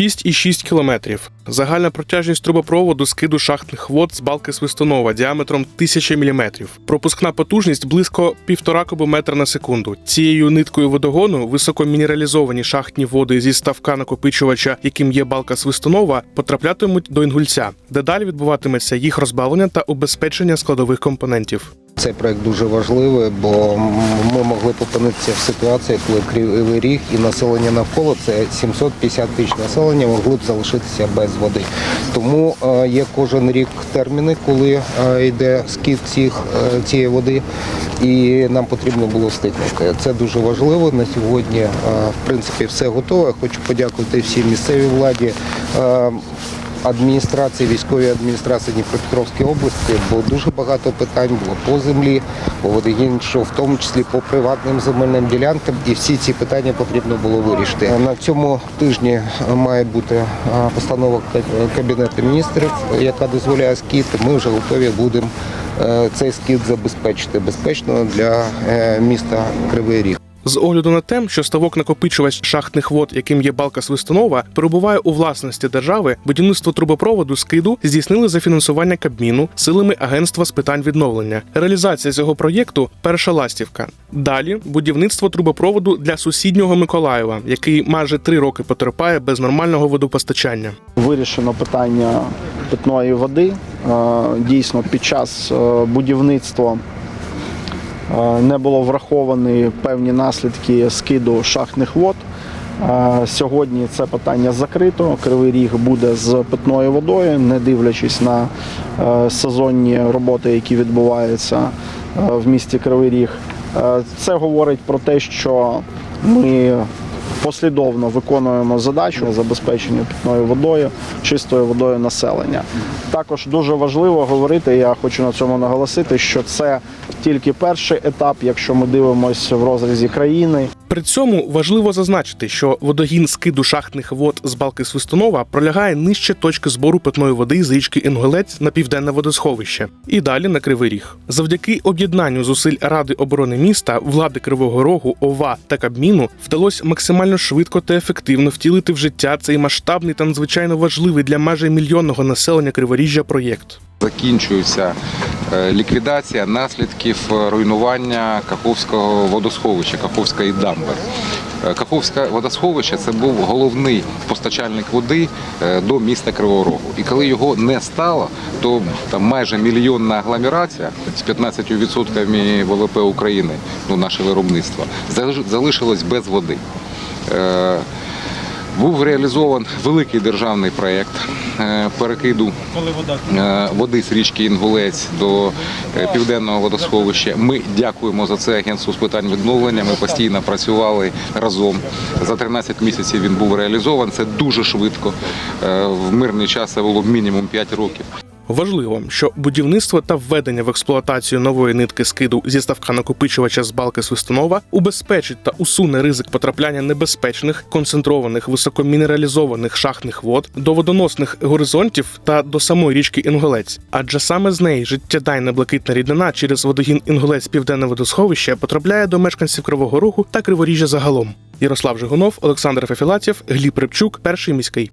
6,6 кілометрів. Загальна протяжність трубопроводу скиду шахтних вод з балки Свистунова діаметром 1000 мм. Пропускна потужність близько 1,5 кубометра на секунду. Цією ниткою водогону високомінералізовані шахтні води зі ставка накопичувача, яким є балка Свистунова, потраплятимуть до інгульця, де далі відбуватиметься їх розбавлення та убезпечення складових компонентів. Цей проект дуже важливий, бо ми могли б опинитися в ситуації, коли Кривий Ріг і населення навколо це 750 тисяч населення могли б залишитися без води. Тому е, є кожен рік терміни, коли е, йде скид е, цієї води, і нам потрібно було встигнути. Це дуже важливо. На сьогодні, в принципі, все готове. Хочу подякувати всій місцевій владі. Адміністрації, військовій адміністрації Дніпропетровської області, бо дуже багато питань було по землі, по водогіншу, в тому числі по приватним земельним ділянкам, і всі ці питання потрібно було вирішити. На цьому тижні має бути постанова Кабінету міністрів, яка дозволяє скіт. Ми вже готові будемо е, цей скіт забезпечити безпечно для е, міста Кривий Ріг. З огляду на те, що ставок накопичувач шахтних вод, яким є балка Свистунова, перебуває у власності держави, будівництво трубопроводу скиду здійснили за фінансування Кабміну силами Агентства з питань відновлення. Реалізація цього проєкту перша ластівка. Далі будівництво трубопроводу для сусіднього Миколаєва, який майже три роки потерпає без нормального водопостачання. Вирішено питання питної води. Е, Дійсно, під час е, будівництва не було враховані певні наслідки скиду шахтних вод. Е, Сьогодні це питання закрито. Кривий ріг буде з питною водою, не дивлячись на е, сезонні роботи, які відбуваються е, в місті Кривий Ріг. Е, Це говорить про те, що ми послідовно виконуємо задачу забезпечення питною водою, чистою водою населення. Також дуже важливо говорити, я хочу на цьому наголосити, що це тільки перший етап, якщо ми дивимося в розрізі країни. При цьому важливо зазначити, що водогін скиду шахтних вод з балки Свистунова пролягає нижче точки збору питної води з річки Інгулець на південне водосховище і далі на Кривий Ріг. Завдяки об'єднанню зусиль Ради оборони міста, влади Кривого Рогу, ОВА та Кабміну вдалося максимально швидко та ефективно втілити в життя цей масштабний та надзвичайно важливий для майже мільйонного населення Криворіжжя проєкт. Закінчується е, ліквідація наслідків е, руйнування Каховського водосховища, Каховської дамби. Е, Каховське водосховище це був головний постачальник води до міста Кривого Рогу. І коли його не стало, то там майже мільйонна агломерація з 15% ВВП України, ну наше виробництво, залишилось без води. Був реалізований великий державний проєкт перекиду е, води з річки Інгулець до е, південного водосховища. Ми дякуємо за це агентству з питань відновлення. Ми постійно працювали разом. За 13 місяців він був реалізований. Це дуже швидко. Е, В мирний час це було мінімум 5 років. Важливо, що будівництво та введення в експлуатацію нової нитки скиду зі ставка накопичувача з балки Свистунова убезпечить та усуне ризик потрапляння небезпечних концентрованих високомінералізованих шахтних вод до водоносних горизонтів та до самої річки Інгулець. Адже саме з неї життєдайна блакитна рідина через водогін Інгулець Південне водосховище потрапляє до мешканців Кривого Рогу та Криворіжжя загалом. Ярослав Жигунов, Олександр Фефілатєв, Гліб Рибчук, перший міський.